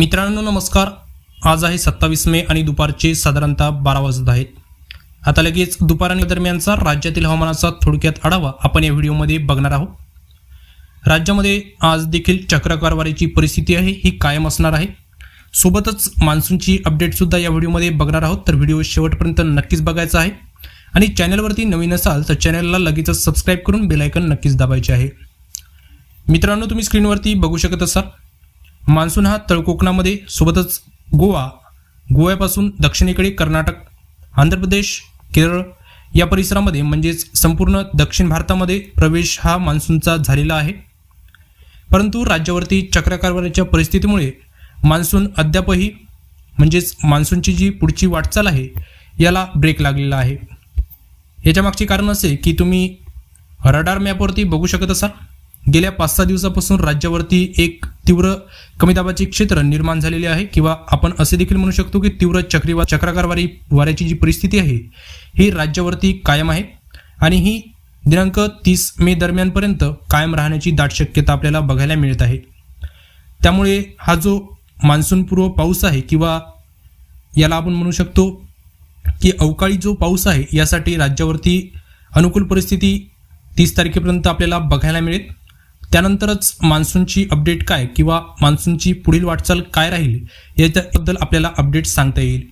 मित्रांनो नमस्कार. आज आहे सत्तावीस मे आणि दुपारचे साधारणतः बारा वाजत आहेत. आता लगेच दुपार आणि दरम्यानचा राज्यातील हवामानाचा थोडक्यात आढावा आपण या व्हिडिओमध्ये बघणार आहोत. राज्यामध्ये आज देखील चक्रकारवारीची परिस्थिती आहे ही कायम असणार आहे. सोबतच मान्सूनची अपडेटसुद्धा या व्हिडिओमध्ये बघणार आहोत तर व्हिडिओ शेवटपर्यंत नक्कीच बघायचा आहे. आणि चॅनलवरती नवीन असाल तर चॅनलला लगेचच सबस्क्राईब करून बेलायकन नक्कीच दाबायचे आहे. मित्रांनो तुम्ही स्क्रीनवरती बघू शकत असाल मान्सून हा तळकोकणामध्ये सोबतच गोवा गोव्यापासून दक्षिणेकडे कर्नाटक आंध्र प्रदेश केरळ या परिसरामध्ये म्हणजेच संपूर्ण दक्षिण भारतामध्ये प्रवेश हा मान्सूनचा झालेला आहे. परंतु राज्यावरती चक्रकारवारीच्या परिस्थितीमुळे मान्सून अद्यापही म्हणजेच मान्सूनची जी पुढची वाटचाल आहे याला ब्रेक लागलेला आहे. याच्या मागचे कारण असे की तुम्ही रडार मॅपवरती बघू शकत असाल. गेल्या पाच सहा दिवसापासून राज्यावरती एक तीव्र कमी दाबाचे क्षेत्र निर्माण झालेले आहे किंवा आपण असे देखील म्हणू शकतो की तीव्र चक्रीवा चक्राकारवारी वाऱ्याची जी परिस्थिती आहे ही राज्यावरती कायम आहे आणि ही दिनांक तीस मे दरम्यानपर्यंत कायम राहण्याची दाट शक्यता आपल्याला बघायला मिळत आहे. त्यामुळे हा जो मान्सूनपूर्व पाऊस आहे किंवा याला आपण म्हणू शकतो की अवकाळी जो पाऊस आहे यासाठी राज्यावरती अनुकूल परिस्थिती तीस तारखेपर्यंत आपल्याला बघायला मिळेल. त्यानंतरच मान्सूनची अपडेट काय किंवा मान्सूनची पुढील वाटचाल काय राहील याच्याबद्दल आपल्याला अपडेट सांगता येईल.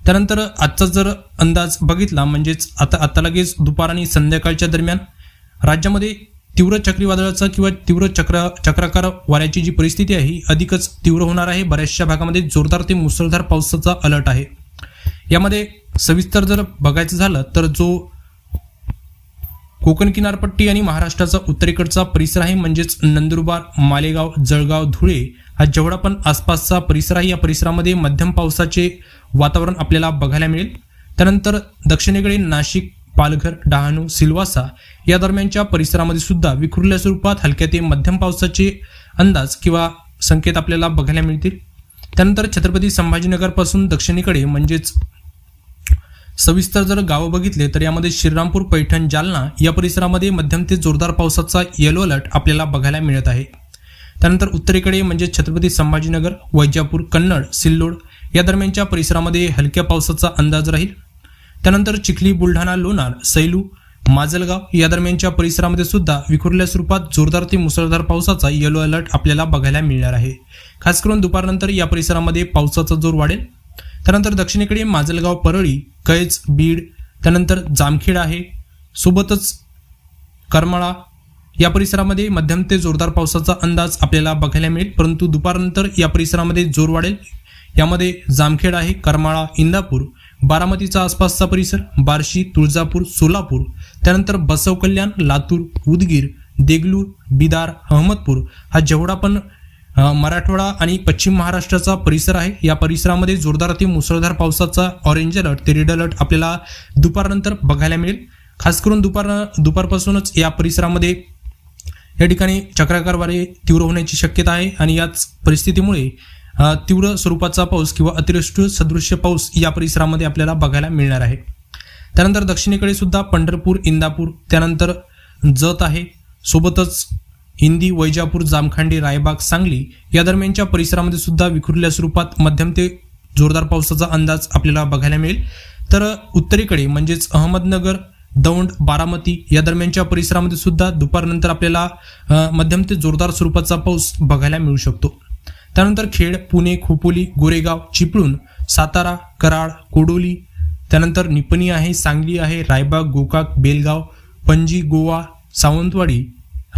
त्यानंतर आजचा जर अंदाज बघितला म्हणजेच आता आता लगेच दुपार आणि संध्याकाळच्या दरम्यान राज्यामध्ये तीव्र चक्रीवादळाचा किंवा तीव्र चक्र चक्राकार वाऱ्याची जी परिस्थिती आहे ही अधिकच तीव्र होणार आहे. बऱ्याचशा भागामध्ये जोरदार ते मुसळधार पावसाचा अलर्ट आहे. यामध्ये सविस्तर जर बघायचं झालं तर जो कोकण किनारपट्टी आणि महाराष्ट्राचा उत्तरेकडचा परिसर आहे म्हणजेच नंदुरबार मालेगाव जळगाव धुळे. हा जेवढा पण आसपासचा परिसर आहे या परिसरामध्ये मध्यम पावसाचे वातावरण आपल्याला बघायला मिळेल. त्यानंतर दक्षिणेकडे नाशिक पालघर डहाणू सिल्वासा या दरम्यानच्या परिसरामध्ये सुद्धा विखुरल्या स्वरूपात हलक्या ते मध्यम पावसाचे अंदाज किंवा संकेत आपल्याला बघायला मिळतील. त्यानंतर छत्रपती संभाजीनगरपासून दक्षिणेकडे म्हणजेच सविस्तर जर गावं बघितले तर यामध्ये श्रीरामपूर पैठण जालना या परिसरामध्ये मध्यम ते जोरदार पावसाचा येलो अलर्ट आपल्याला बघायला मिळत आहे. त्यानंतर उत्तरेकडे म्हणजे छत्रपती संभाजीनगर वैजापूर कन्नड सिल्लोड या दरम्यानच्या परिसरामध्ये हलक्या पावसाचा अंदाज राहील. त्यानंतर चिखली बुलढाणा लोणार सैलू माजलगाव या दरम्यानच्या परिसरामध्ये सुद्धा विखुरल्या स्वरूपात जोरदार ते मुसळधार पावसाचा येलो अलर्ट आपल्याला बघायला मिळणार आहे. खास करून दुपारनंतर या परिसरामध्ये पावसाचा जोर वाढेल. त्यानंतर दक्षिणेकडे माजलगाव परळी कैज बीड त्यानंतर जामखेड आहे. सोबतच करमाळा या परिसरामध्ये मध्यम ते जोरदार पावसाचा अंदाज आपल्याला बघायला मिळेल. परंतु दुपारनंतर या परिसरामध्ये जोर वाढेल. यामध्ये जामखेड आहे करमाळा इंदापूर बारामतीचा आसपासचा परिसर बार्शी तुळजापूर सोलापूर त्यानंतर बसव कल्याण लातूर उदगीर देगलूर बिदार अहमदपूर. हा जेवढा पण मराठवाडा आणि पश्चिम महाराष्ट्राचा परिसर आहे. या परिसरामध्ये जोरदार ते मुसळधार पावसाचा ऑरेंज अलर्ट ते रेड अलर्ट आपल्याला दुपारनंतर बघायला मिळेल. खास करून दुपार दुपारपासूनच या परिसरामध्ये या ठिकाणी चक्राकार वारे तीव्र होण्याची शक्यता आहे आणि याच परिस्थितीमुळे तीव्र स्वरूपाचा पाऊस किंवा अतिवृष्टी सदृश्य पाऊस या परिसरामध्ये आपल्याला बघायला मिळणार आहे. त्यानंतर दक्षिणेकडे सुद्धा पंढरपूर इंदापूर त्यानंतर जत आहे. सोबतच हिंदी वैजापूर जामखांडी रायबाग सांगली या दरम्यानच्या परिसरामध्ये सुद्धा विखुरल्या स्वरूपात मध्यम ते जोरदार पावसाचा अंदाज आपल्याला बघायला मिळेल. तर उत्तरेकडे म्हणजेच अहमदनगर दौंड बारामती या दरम्यानच्या परिसरामध्ये सुद्धा दुपारनंतर आपल्याला मध्यम ते जोरदार स्वरूपाचा पाऊस बघायला मिळू शकतो. त्यानंतर खेड पुणे खोपोली गोरेगाव चिपळूण सातारा कराड कोडोली त्यानंतर निपणी आहे सांगली आहे रायबाग गोकाक बेलगाव पणजी गोवा सावंतवाडी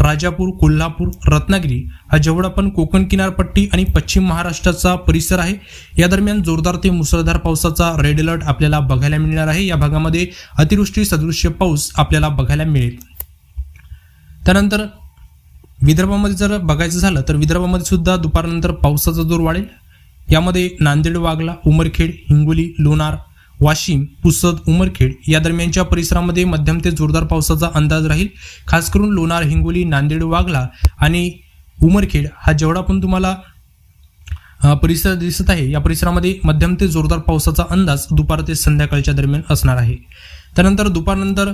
राजापूर कोल्हापूर रत्नागिरी हा जेवढा पण कोकण किनारपट्टी आणि पश्चिम महाराष्ट्राचा परिसर आहे या दरम्यान जोरदार ते मुसळधार पावसाचा रेड अलर्ट आपल्याला बघायला मिळणार आहे. या भागामध्ये अतिवृष्टी सदृश्य पाऊस आपल्याला बघायला मिळेल. त्यानंतर विदर्भामध्ये जर बघायचं झालं तर विदर्भामध्ये सुद्धा दुपारनंतर पावसाचा जोर वाढेल. यामध्ये नांदेड वागला उमरखेड हिंगोली लोणार वाशिम पुसद उमरखेड या दरम्यानच्या परिसरामध्ये मध्यम ते जोरदार पावसाचा अंदाज राहील. खास करून लोणार हिंगोली नांदेड वागला आणि उमरखेड हा जेवढा पण तुम्हाला परिसर दिसत आहे या परिसरामध्ये मध्यम ते जोरदार पावसाचा अंदाज दुपार ते संध्याकाळच्या दरम्यान असणार आहे. त्यानंतर दुपारनंतर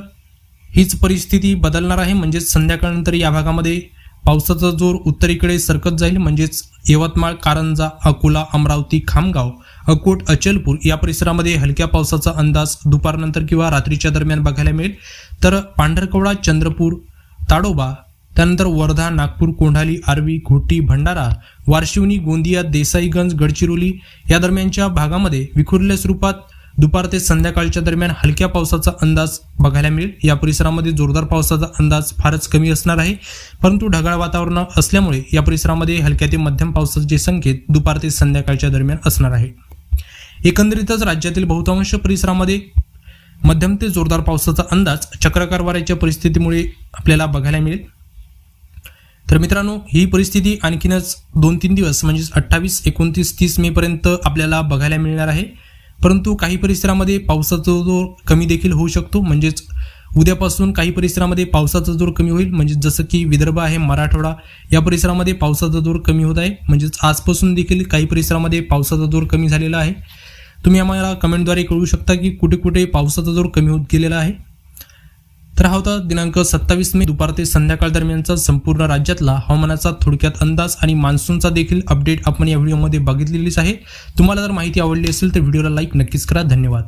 हीच परिस्थिती बदलणार आहे म्हणजेच संध्याकाळनंतर या भागामध्ये पावसाचा जोर उत्तरेकडे सरकत जाईल म्हणजेच यवतमाळ कारंजा अकोला अमरावती खामगाव अकोट अचलपूर या परिसरामध्ये हलक्या पावसाचा अंदाज दुपारनंतर किंवा रात्रीच्या दरम्यान बघायला मिळेल. तर पांढरकवडा चंद्रपूर ताडोबा त्यानंतर वर्धा नागपूर कोंढाली आर्वी घोटी भंडारा वारशिवनी गोंदिया देसाईगंज गडचिरोली या दरम्यानच्या भागामध्ये विखुरल्या स्वरूपात दुपार ते संध्याकाळच्या दरम्यान हलक्या पावसाचा अंदाज बघायला मिळेल. या परिसरामध्ये जोरदार पावसाचा अंदाज फारच कमी असणार आहे. परंतु ढगाळ वातावरण असल्यामुळे या परिसरामध्ये हलक्या ते मध्यम पावसाचे संकेत दुपार ते संध्याकाळच्या दरम्यान असणार आहे. एकंदरीतच राज्यातील बहुतांश परिसरामध्ये मध्यम ते जोरदार पावसाचा अंदाज चक्राकार वाऱ्याच्या परिस्थितीमुळे आपल्याला बघायला मिळेल. तर मित्रांनो ही परिस्थिती आणखीनच दोन तीन दिवस म्हणजेच अठ्ठावीस एकोणतीस तीस मे पर्यंत आपल्याला बघायला मिळणार आहे. परंतु काही परिसरामध्ये पावसाचा जोर कमी देखील होऊ शकतो. म्हणजेच उद्यापासून काही परिसरामध्ये पावसाचा जोर कमी होईल. म्हणजे जसं की विदर्भ आहे मराठवाडा या परिसरामध्ये पावसाचा जोर कमी होत आहे. म्हणजेच आजपासून देखील काही परिसरामध्ये पावसाचा जोर कमी झालेला आहे. तुम्ही आम्हाला कमेंटद्वारे कळू शकता की कुठे कुठे पावसाचा जोर कमी होत गेलेला आहे. तर हा होता दिनांक सत्तावीस मे दुपार ते संध्याकाळ दरम्यानचा संपूर्ण राज्यातला हवामानाचा थोडक्यात अंदाज आणि मान्सूनचा देखील अपडेट आपण या व्हिडिओमध्ये बघितलेलीच आहे. तुम्हाला जर माहिती आवडली असेल तर व्हिडिओला लाईक नक्कीच करा. धन्यवाद.